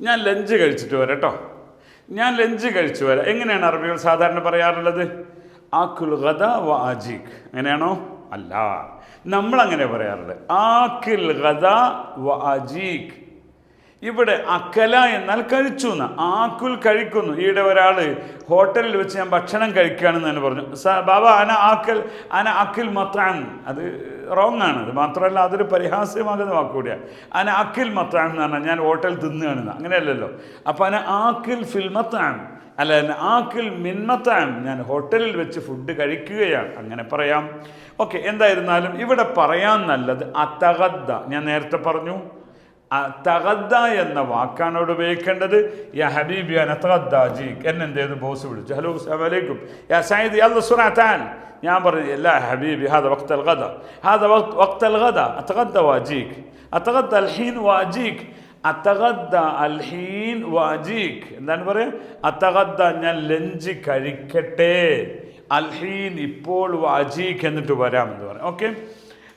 ഞാൻ ലഞ്ച് കഴിച്ചിട്ട് വരാം കേട്ടോ. ഞാൻ ലഞ്ച് കഴിച്ചു വരാം. എങ്ങനെയാണ് അറബികൾ സാധാരണ പറയാറുള്ളത്? ആക്കുൽ ഗദ വ അജീഖ് അങ്ങനെയാണോ അല്ല. നമ്മൾ അങ്ങനെ പറയാറുള്ളത് ആക്കിൽ ഗദ വ അജീഖ് ഇവിടെ അക്കല എന്നാൽ കഴിച്ചു എന്ന്. ആക്കുൽ കഴിക്കുന്നു. ഈയിടെ ഒരാൾ ഹോട്ടലിൽ വെച്ച് ഞാൻ ഭക്ഷണം കഴിക്കുകയാണെന്ന് തന്നെ പറഞ്ഞു. "സ- ബാബ അന ആക്കൽ അന അക്കിൽ മത്താൻ അത് റോങ് ആണ്. അത് മാത്രമല്ല അതൊരു പരിഹാസ്യമാകുന്ന വാക്കുകൂടിയാണ് അന അക്കിൽ മത്താൻ എന്ന് പറഞ്ഞാൽ ഞാൻ ഹോട്ടൽ തിന്നുകയാണ് അങ്ങനെയല്ലല്ലോ. അപ്പം അന ആക്കിൽ ഫിൽ മത്താൻ അല്ല ആക്കിൽ മിൻമത്താൻ ഞാൻ ഹോട്ടലിൽ വെച്ച് ഫുഡ് കഴിക്കുകയാണ്. അങ്ങനെ പറയാം. ഓക്കെ എന്തായിരുന്നാലും ഇവിടെ പറയാൻ നല്ലത് അത്തഗദ്ദ. ഞാൻ നേരത്തെ പറഞ്ഞു. തകദ്ദ എന്ന വാക്കാണ് അവിടെ ഉപയോഗിക്കേണ്ടത്? യാ ഹബീബി അനത്തഗദ്ദാജി എന്നെ എന്ത് ചെയ്തു? ബോസ് വിളിച്ചു. ഹലോ അസ്സലാമലൈക്കും യാ സൈദ് യല്ല സുറാത്താൻ. ഞാൻ പറഞ്ഞു എല്ലാ ഹബീബി ഹാദ വക്ത അൽ ഗദ. ഹാദ വക്ത അൽ ഗദ. അത്തഗദ്ദ വാജീക് അത്തഗദ്ദ അൽഹീൻ വാജീക് അത്തഗദ്ദ അൽഹീൻ വാജീക് എന്താണ് പറയുക അത്തഗദ്ദ ഞാൻ ലഞ്ച് കഴിക്കട്ടെ. അൽഹീൻ ഇപ്പോൾ വാജീഖ് എന്നിട്ട് വരാം എന്ന് പറയാം ഓക്കെ?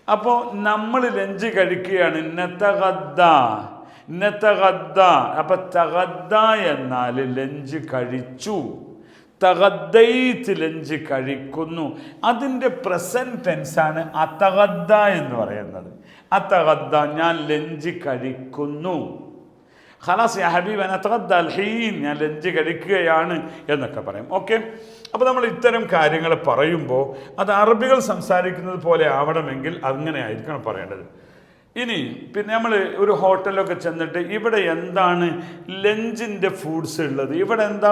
അപ്പോൾ നമ്മൾ ലഞ്ച് കഴിക്കുകയാണ്. ഇന്നത്തെ ഗദ്ദ ഇന്നത്തെ തകദ്ദ അപ്പം തഗദ്ദ എന്നാൽ ലഞ്ച് കഴിച്ചു. തഗദ്ദൈത്ത് ലഞ്ച് കഴിക്കുന്നു. അതിന്റെ പ്രസന്റ് ടെൻസാണ് അത്തഗദ്ദ എന്ന് പറയുന്നത്. അതകദ്ദ ഞാൻ ലഞ്ച് കഴിക്കുന്നു. ഖലാസ് യാ ഹബീബ് അനത്തഗദ്ദ അൽഹീൻ ഞാൻ ലഞ്ച് കഴിക്കുകയാണ് എന്നൊക്കെ പറയും. ഓക്കെ? അപ്പോൾ നമ്മൾ ഇത്തരം കാര്യങ്ങൾ പറയുമ്പോൾ അത് അറബികൾ സംസാരിക്കുന്നത് പോലെ ആവണമെങ്കിൽ അങ്ങനെ ആയിരിക്കണം പറയേണ്ടത്. ഇനി പിന്നെ നമ്മൾ ഒരു ഹോട്ടലൊക്കെ ചെന്നിട്ട് ഇവിടെ എന്താണ് ലഞ്ചിന്റെ ഫുഡ്സ് ഉള്ളത്? ഇവിടെ എന്താ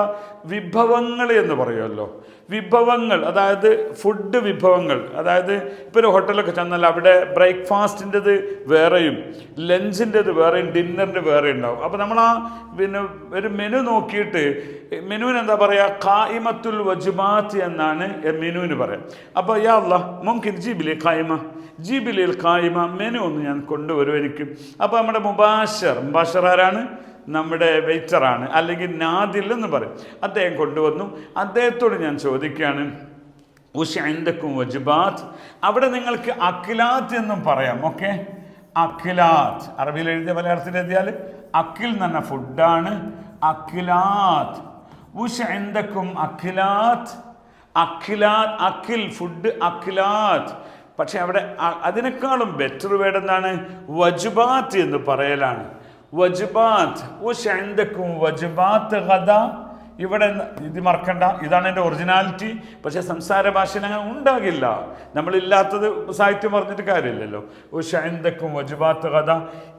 വിഭവങ്ങൾ എന്ന് പറയുമല്ലോ. വിഭവങ്ങൾ അതായത് ഫുഡ് വിഭവങ്ങൾ. അതായത് ഇപ്പോൾ ഒരു ഹോട്ടലൊക്കെ ചെന്നാൽ അവിടെ ബ്രേക്ക്ഫാസ്റ്റിന്റെത് വേറെയും ലഞ്ചിന്റെത് വേറെയും ഡിന്നറിന്റെ വേറെ ഉണ്ടാവും. അപ്പോൾ നമ്മൾ ആ പിന്നെ ഒരു മെനു നോക്കിയിട്ട് മെനുവിന് എന്താ പറയുക കായിമത്തുൽ വജുമാത്ത് എന്നാണ് മെനുവിന് പറയാം. അപ്പോൾ യാ അല്ല മുംകിൻ ജീബിലെ കായ്മ ജീബിലിൽ കായ്മ മെനു ഒന്ന് ഞാൻ കൊണ്ടുവരുമായിരിക്കും അപ്പോൾ നമ്മുടെ മുബാഷർ മുബാഷർ ആരാണ്? നമ്മുടെ വെയിറ്ററാണ് അല്ലെങ്കിൽ നാദിൽ എന്ന് പറയും. അദ്ദേഹം കൊണ്ടുവന്നു. അദ്ദേഹത്തോട് ഞാൻ ചോദിക്കുകയാണ് ഉഷ എന്തൊക്കും വജുബാത്ത്. അവിടെ നിങ്ങൾക്ക് അഖിലാത്ത് എന്നും പറയാം ഓക്കെ? അഖിലാത്ത്. അറബിയിൽ എഴുതിയ മലയാളത്തിൽ എഴുതിയാൽ അഖിൽ എന്ന് പറഞ്ഞ ഫുഡാണ്. അഖിലാത്ത്. ഉഷ എന്തൊക്കും അഖിലാത്ത്. അഖിലാത്ത് അഖിൽ ഫുഡ് അഖിലാത്ത്. പക്ഷെ അവിടെ അതിനേക്കാളും ബെറ്റർ വേർഡ് എന്താണ്? വജുബാത്ത് എന്ന് പറയലാണ്. വജുബാത്ത് ഓ എന്തൊക്കും വജുബാത്ത് കഥ ഇവിടെ ഇത് മറക്കണ്ട. ഇതാണ് എന്റെ ഒറിജിനാലിറ്റി പക്ഷേ സംസാര ഭാഷയിൽ അങ്ങനെ ഉണ്ടാകില്ല. നമ്മളില്ലാത്തത് സാഹിത്യം പറഞ്ഞിട്ട് കാര്യമില്ലല്ലോ. ഉഷ എന്തൊക്കും വജുബാത്ത് കഥ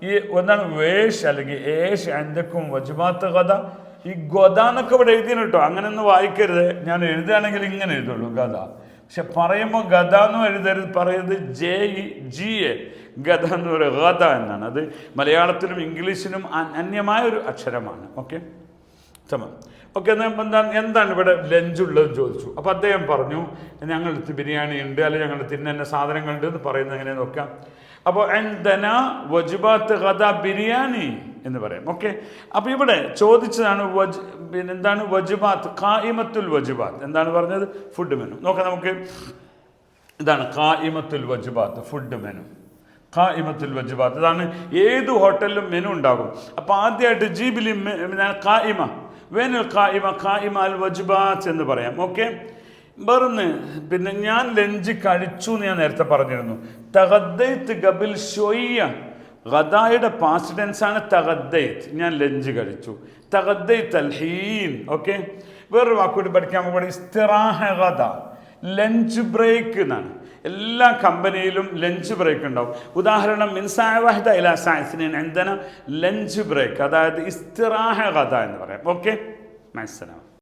ഈ ഒന്നാണ് വേഷ് അല്ലെങ്കിൽ ഏഷ് എന്തൊക്കും വജുബാത്ത് കഥ ഈ എന്നൊക്കെ ഇവിടെ എഴുതിയാണ് കേട്ടോ. അങ്ങനെ ഒന്ന് വായിക്കരുത്. ഞാൻ എഴുതുകയാണെങ്കിൽ ഇങ്ങനെ എഴുതുള്ളൂ ഗത പക്ഷെ പറയുമ്പോൾ ഗത എന്ന് എഴുതരുത് പറയുന്നത് ജെ ജി എ. ഗത എന്ന് പറയുക ഗത എന്നാണ്. അത് മലയാളത്തിലും ഇംഗ്ലീഷിലും അന്യമായ ഒരു അക്ഷരമാണ്. ഓക്കെ? സമം ഓക്കെ എന്താണ് എന്താണ് ഇവിടെ ലഞ്ച് ഉള്ളതെന്ന് ചോദിച്ചു. അപ്പോൾ അദ്ദേഹം പറഞ്ഞു ഞങ്ങളുടെ ബിരിയാണി ഉണ്ട് അല്ലെങ്കിൽ ഞങ്ങൾ തിന്നെ സാധനങ്ങളുണ്ട് എന്ന് പറയുന്നത് എങ്ങനെയാണ് നോക്കാം. അപ്പോൾ എന്തന വജുബാത്ത് കഥ ബിരിയാണി. എന്ന് പറയാം. ഓക്കെ അപ്പോൾ ഇവിടെ ചോദിച്ചതാണ് വജ് പിന്നെ എന്താണ് വജുബാത്ത്? കായിമത്തുൽ വജുബാത്ത്. എന്താണ് പറഞ്ഞത്? ഫുഡ് മെനു നോക്കാം നമുക്ക്. ഇതാണ് കായിമത്തുൽ വജുബാത്ത് ഫുഡ് മെനു കായിമത്തുൽ വജുബാത്ത്. ഇതാണ് ഏത് ഹോട്ടലിലും മെനു ഉണ്ടാകും. അപ്പോൾ ആദ്യമായിട്ട് ജീബിലി കായിമ വേനൽ കായിമ കായിമ അൽ വജുബാത്ത് എന്ന് പറയാം. ഓക്കെ വേറൊന്ന് പിന്നെ ഞാൻ ലഞ്ച് കഴിച്ചു എന്ന് ഞാൻ നേരത്തെ പറഞ്ഞിരുന്നു. തഗദ്ദൈത്ത് ഗബിൽ ഷൊയ്യ. ഗദായുടെ പാസ്റ്റ് ടെൻസ് ആണ് തഗദ്ദൈത്ത് ഞാൻ ലഞ്ച് കഴിച്ചു. തഗദ്ദൈത്ത് അൽഹീൻ ഓക്കെ വേറൊരു വാക്കുകൂടി പഠിക്കാൻ പോകുന്നത് ഇസ്തിറാഹ ഗദ. ലഞ്ച് ബ്രേക്ക് എന്നാണ്. എല്ലാ കമ്പനിയിലും ലഞ്ച് ബ്രേക്ക് ഉണ്ടാവും. ഉദാഹരണം മിൻസാവാഹിദ ഇലാ സയൻസിന് എന്തിനാ ലഞ്ച് ബ്രേക്ക് അതായത് ഇസ്തിറാഹ കഥ എന്ന് പറയാം. ഓക്കെ മനസ്സിലാവും